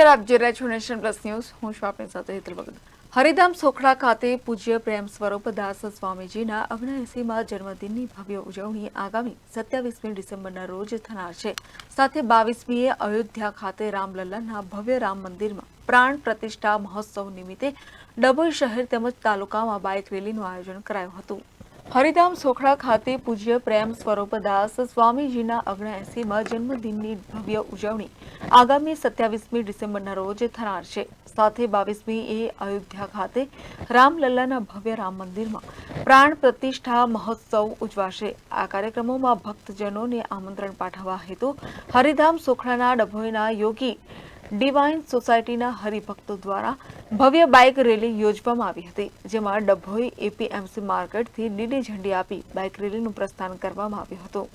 નમસ્કાર, આપ જોઈ રહ્યા છો નેશન પ્લસ ન્યૂઝ. હું છું આપની સાથે હેતલ ભગત. હરિધામ સોખડા ખાતે પૂજ્ય પ્રેમ સ્વરૂપ દાસ સ્વામીજીના અગ્નેસીમાં જન્મદિનની ભવ્ય ઉજવણી આગામી સત્યાવીસમી ડિસેમ્બરના રોજ થનાર છે. સાથે બાવીસમીએ અયોધ્યા ખાતે રામલલ્લાના ભવ્ય રામ મંદિરમાં પ્રાણ પ્રતિષ્ઠા મહોત્સવ નિમિત્તે ડભોઈ શહેર તેમજ તાલુકામાં બાઇક રેલીનું આયોજન કરાયું હતું. હરિધામ સોખડા ખાતે પૂજ્ય પ્રેમ સ્વરૂપદાસ સ્વામીજીના અગ્નેસીમાં જન્મદિનની ભવ્ય ઉજવણી આગામી સત્યાવીસમી ડિસેમ્બરના રોજ થનાર છે. સાથે બાવીસમી એ અયોધ્યા ખાતે રામલલ્લાના ભવ્ય રામ મંદિરમાં પ્રાણ પ્રતિષ્ઠા મહોત્સવ ઉજવાશે. આ કાર્યક્રમોમાં ભક્તજનોને આમંત્રણ પાઠવવા હેતુ હરિધામ સોખડાના ડભોઈના યોગી ડિવાઇન સોસાયટીના હરિભક્તો દ્વારા ભવ્ય બાઇક રેલી યોજવામાં આવી હતી, જેમાં ડભોઈ એપીએમસી માર્કેટથી લીલી ઝંડી આપી બાઇક રેલીનું પ્રસ્થાન કરવામાં આવ્યું હતું.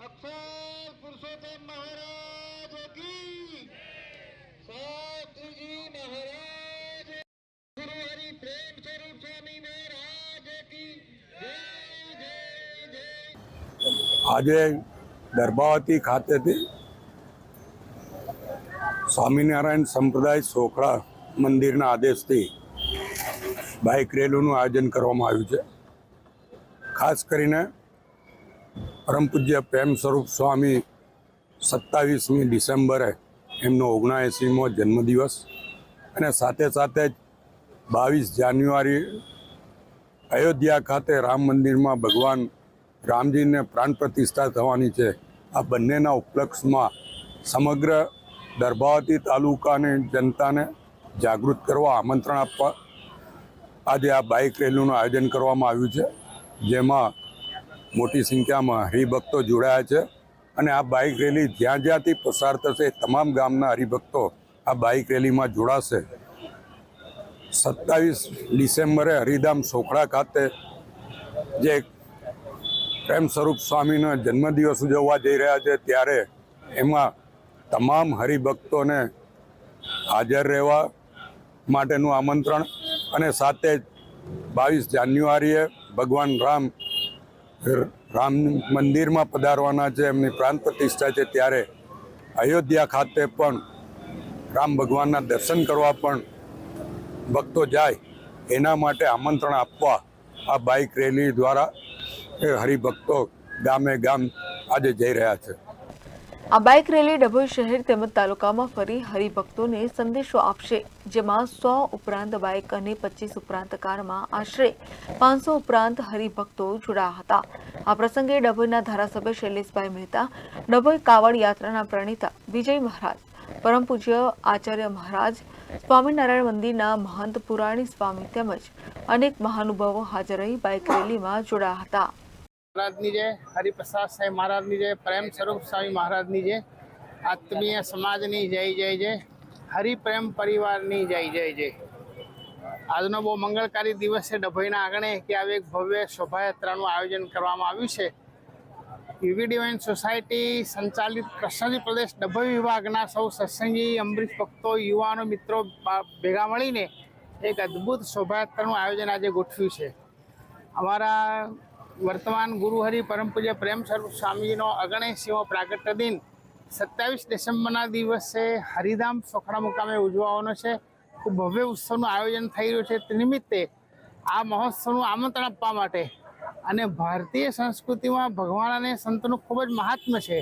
અક્ષર પુરુષોત્તમ મહારાજ કી સાધુજી મહારાજ! ગુરુ હરિ પ્રેમ સ્વરૂપ સ્વામી મહારાજ કી જય જય જય! આજે દરબાવતી ખાતેથી સ્વામિનારાયણ સંપ્રદાય સોખડા મંદિરના આદેશથી બાઇક રેલીનું આયોજન કરવામાં આવ્યું છે. ખાસ કરીને પરમ પૂજ્ય પ્રેમ સ્વરૂપ સ્વામી સત્તાવીસમી ડિસેમ્બરે એમનો ઓગણએંસીમો જન્મદિવસ અને સાથે સાથે જ બાવીસ જાન્યુઆરી અયોધ્યા ખાતે રામ મંદિરમાં ભગવાન રામજીને પ્રાણ પ્રતિષ્ઠા થવાની છે. આ બંનેના ઉપલક્ષમાં સમગ્ર દરબાવતી તાલુકાને જનતાને જાગૃત કરવા આમંત્રણ આપવા આજે આ બાઇક રેલીનું આયોજન કરવામાં આવ્યું છે. જેમાં મોટી સંખ્યામાં હરિભક્તો જોડાયા છે અને આ બાઇક રેલી જ્યાં જ્યાંથી પસાર થશે તમામ ગામના હરિભક્તો આ બાઇક રેલીમાં જોડાશે. સત્તાવીસ ડિસેમ્બરે હરિધામ સોખડા ખાતે જે પ્રેમ સ્વરૂપ સ્વામીનો જન્મદિવસ ઉજવવા જઈ રહ્યા છે ત્યારે એમાં તમામ હરિભક્તોને હાજર રહેવા માટેનું આમંત્રણ અને સાથે જ બાવીસ જાન્યુઆરીએ ભગવાન રામ રામ મંદિરમાં પધારવાના છે, એમની પ્રાણ પ્રતિષ્ઠા છે. ત્યારે અયોધ્યા ખાતે પણ રામ ભગવાનના દર્શન કરવા પણ ભક્તો જાય એના માટે આમંત્રણ આપવા આ બાઇક રેલી દ્વારા એ હરિભક્તો ગામે ગામ આજે જઈ રહ્યા છે. આ બાઇક રેલી ડભોઈ શહેર તેમજ તાલુકામાં ફરી હરિભક્તોને સંદેશો આપશે, જેમાં સો ઉપરાંત બાઇક અને પચીસ ઉપરાંત કારમાં આશરે પાંચસો ઉપરાંત હરિભક્તો જોડાયા હતા. આ પ્રસંગે ડભોઈના ધારાસભ્ય શૈલેષભાઈ મહેતા, ડભોઈ કાવડ યાત્રાના પ્રણેતા વિજય મહારાજ, પરમ પૂજ્ય આચાર્ય મહારાજ, સ્વામિનારાયણ મંદિરના મહંત પુરાણી સ્વામી તેમજ અનેક મહાનુભાવો હાજર રહી બાઇક રેલીમાં જોડાયા હતા. મહારાજની જય, હરિપ્રસાદ સાહેબ મહારાજની જય, પ્રેમ સ્વરૂપ સ્વામી મહારાજની જય, આત્મીય સમાજની જય જય જય, હરિપ્રેમ પરિવારની જય જય જય. આજનો બહુ મંગળકારી દિવસ છે. ડભોઈના આંગણે કે આવી એક ભવ્ય શોભાયાત્રાનું આયોજન કરવામાં આવ્યું છે. યુવી ડિવાઇન સોસાયટી સંચાલિત કૃષ્ણજી પ્રદેશ ડભોઈ વિભાગના સૌ સત્સંગી અમૃત ભક્તો, યુવાનો, મિત્રો ભેગા મળીને એક અદ્ભુત શોભાયાત્રાનું આયોજન આજે ગોઠવ્યું છે. અમારા વર્તમાન ગુરુહરિ પરમ પૂજ્ય પ્રેમ સ્વરૂપ સ્વામીનો અગણેશીમો પ્રાગટ્ય દિન સત્યાવીસ ડિસેમ્બરના દિવસે હરિધામ સોખડા મુકામે ઉજવવાનો છે. ખૂબ ભવ્ય ઉત્સવનું આયોજન થઈ રહ્યું છે. તે નિમિત્તે આ મહોત્સવનું આમંત્રણ આપવા માટે અને ભારતીય સંસ્કૃતિમાં ભગવાન અને સંતનું ખૂબ જ મહાત્મ્ય છે.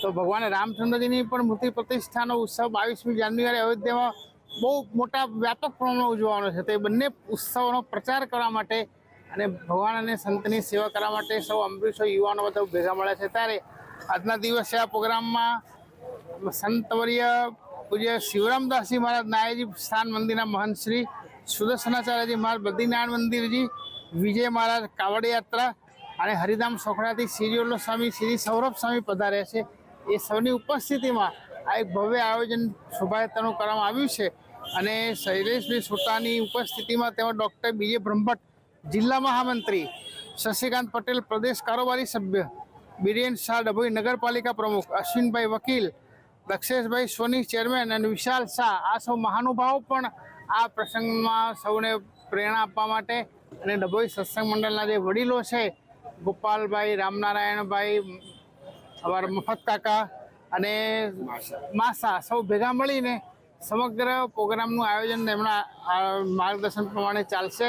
તો ભગવાન રામચંદ્રજીની પણ મૂર્તિ પ્રતિષ્ઠાનો ઉત્સવ બાવીસમી જાન્યુઆરી અયોધ્યામાં બહુ મોટા વ્યાપક પ્રમાણમાં ઉજવવાનો છે. તે બંને ઉત્સવોનો પ્રચાર કરવા માટે અને ભગવાન અને સંતની સેવા કરવા માટે સૌ અમરીશો યુવાનો બધા ભેગા મળ્યા છે. ત્યારે આજના દિવસે આ પ્રોગ્રામમાં સંતવર્ય પૂજ્ય શિવરામદાસજી મહારાજ, નાયજી સ્થાન મંદિરના મહંત શ્રી સુદર્શનાચાર્યજી મહારાજ, બદ્રીનારાયણ મંદિરજી, વિજય મહારાજ કાવડ યાત્રા અને હરિધામ સોખડાથી સિરિયોલો સ્વામી, શ્રી સૌરભ સ્વામી પધાર્યા છે. એ સૌની ઉપસ્થિતિમાં આ એક ભવ્ય આયોજન શોભાયાત્રાનું કરવામાં આવ્યું છે. અને શૈલેષભાઈ સોટાની ઉપસ્થિતિમાં તેમાં ડૉક્ટર બીજે બ્રહ્મભટ્ટ જિલ્લા મહામંત્રી શશિકાંત પટેલ, પ્રદેશ કારોબારી સભ્ય બિરેન શાહ ડભોઈ નગરપાલિકા પ્રમુખ અશ્વિનભાઈ વકીલ, દક્ષેશભાઈ સોની ચેરમેન અને વિશાલ શાહ. આ સૌ મહાનુભાવો પણ આ પ્રસંગમાં સૌને પ્રેરણા આપવા માટે અને ડભોઈ સત્સંગ મંડળના જે વડીલો છે, ગોપાલભાઈ, રામનારાયણભાઈ, અમારા મફત કાકા અને માસા સૌ ભેગા મળીને સમગ્ર પ્રોગ્રામનું આયોજન એમના માર્ગદર્શન પ્રમાણે ચાલશે.